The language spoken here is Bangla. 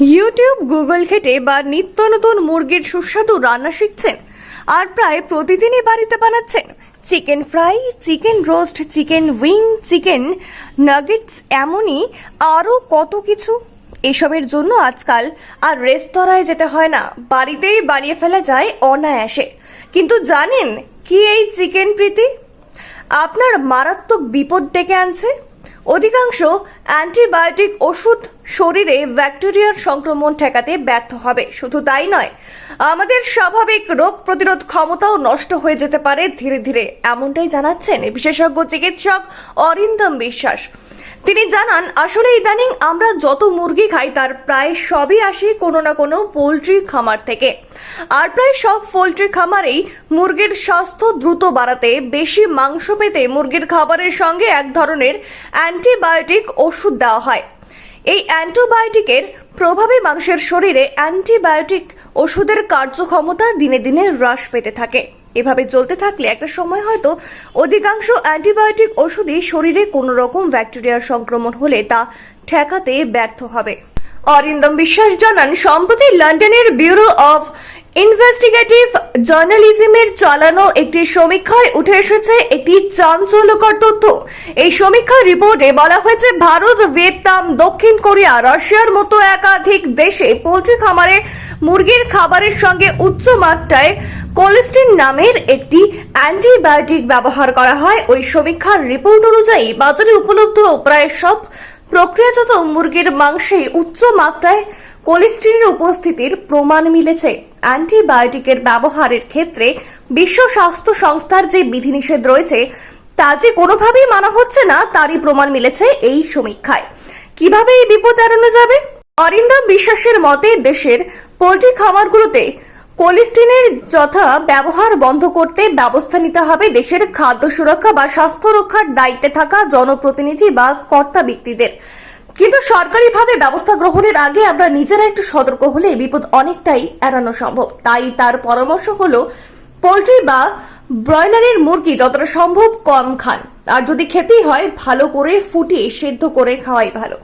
ইউটিউব, গুগল ঘেটে বা নিত্য নতুন মুরগির সুস্বাদু রান্না শিখছেন। আর প্রায় প্রতিদিনই বাড়িতে বানাচ্ছেন। Chicken fry, chicken roast, chicken wing, chicken nuggets এমনই আরও কত কিছু। এসবের জন্য আজকাল আর রেস্তোরাঁয় যেতে হয় না। বাড়িতেই বানিয়ে ফেলা যায় অনায়াসে। কিন্তু জানেন কি এই চিকেন প্রীতি? আপনার মারাত্মক বিপদ ডেকে আনছে। অধিকাংশ অ্যান্টিবায়োটিক ওষুধ শরীরে ব্যাকটেরিয়ার সংক্রমণ ঠেকাতে ব্যর্থ হবে। শুধু তাই নয়, আমাদের স্বাভাবিক রোগ প্রতিরোধ ক্ষমতাও নষ্ট হয়ে যেতে পারে ধীরে ধীরে, এমনটাই জানাচ্ছেন বিশেষজ্ঞ চিকিৎসক অরিন্দম বিশ্বাস। তিনি জানান, আসলে ইদানিং আমরা যত মুরগি খাই, তার প্রায় সবই আসে কোনো না কোনো পোলট্রি খামার থেকে। আর প্রায় সব পোলট্রি খামারেই মুরগির স্বাস্থ্য দ্রুত বাড়াতে, বেশি মাংস পেতে মুরগির খাবারের সঙ্গে এক ধরনের অ্যান্টিবায়োটিক ওষুধ দেওয়া হয়। এই অ্যান্টিবায়োটিকের প্রভাবে মানুষের শরীরে অ্যান্টিবায়োটিক ওষুধের কার্যক্ষমতা দিনে দিনে হ্রাস পেতে থাকে। এভাবে চলতে থাকলে একটা সময় হয়তো অধিকাংশ অ্যান্টিবায়োটিক ওষুধই শরীরে কোনো রকম ব্যাকটেরিয়ার সংক্রমণ হলে তা ঠেকাতে ব্যর্থ হবে। অরিন্দম বিশ্বাস জানান, সম্প্রতি লন্ডনের ব্যুরো অফ ইনভেস্টিগেটিভ জার্নালিজমের চালানো একটি সমীক্ষায় উঠে এসেছে একটি চাঞ্চল্যকর তথ্য। এই সমীক্ষার রিপোর্টে বলা হয়েছে, ভারত, ভিয়েতনাম, দক্ষিণ কোরিয়া, রাশিয়ার মতো একাধিক দেশে পোলট্রি খামারে মুরগির খাবারের সঙ্গে উচ্চ মাত্রায় কোলেস্টিন নামের একটি অ্যান্টিবায়োটিক ব্যবহার করা হয়। ওই সমীক্ষার রিপোর্ট অনুযায়ী বাজারে উপলব্ধ প্রায় সব প্রক্রিয়াজাত মুরগির মাংসে উচ্চ মাত্রায় কোলেস্টেরলের উপস্থিতির প্রমাণ মিলেছে। অ্যান্টিবায়োটিকের ব্যবহারের ক্ষেত্রে বিশ্ব স্বাস্থ্য সংস্থার যে বিধিনিষেধ রয়েছে, তা যে কোনোভাবেই মানা হচ্ছে না, তারই প্রমাণ মিলেছে এই সমীক্ষায়। কীভাবে এই বিপদ এড়ানো যাবে? অরিন্দম বিশ্বাসের মতে, দেশের পোল্ট্রি খামারগুলোতে কোলেস্টিনের যথা ব্যবহার বন্ধ করতে ব্যবস্থা নিতে হবে। দেশের খাদ্য সুরক্ষা বা স্বাস্থ্য রক্ষার দায়িত্বে থাকা জনপ্রতিনিধি বা কর্তা ব্যক্তিদের। কিন্তু সরকারিভাবে ব্যবস্থা গ্রহণের আগে আমরা নিজেরা একটু সতর্ক হলে বিপদ অনেকটাই এড়ানো সম্ভব। তাই তার পরামর্শ হলো, পোলট্রি বা ব্রয়লারের মুরগি যতটা সম্ভব কম খান। আর যদি খেতেই হয়, ভালো করে ফুটিয়ে সেদ্ধ করে খাওয়াই ভালো।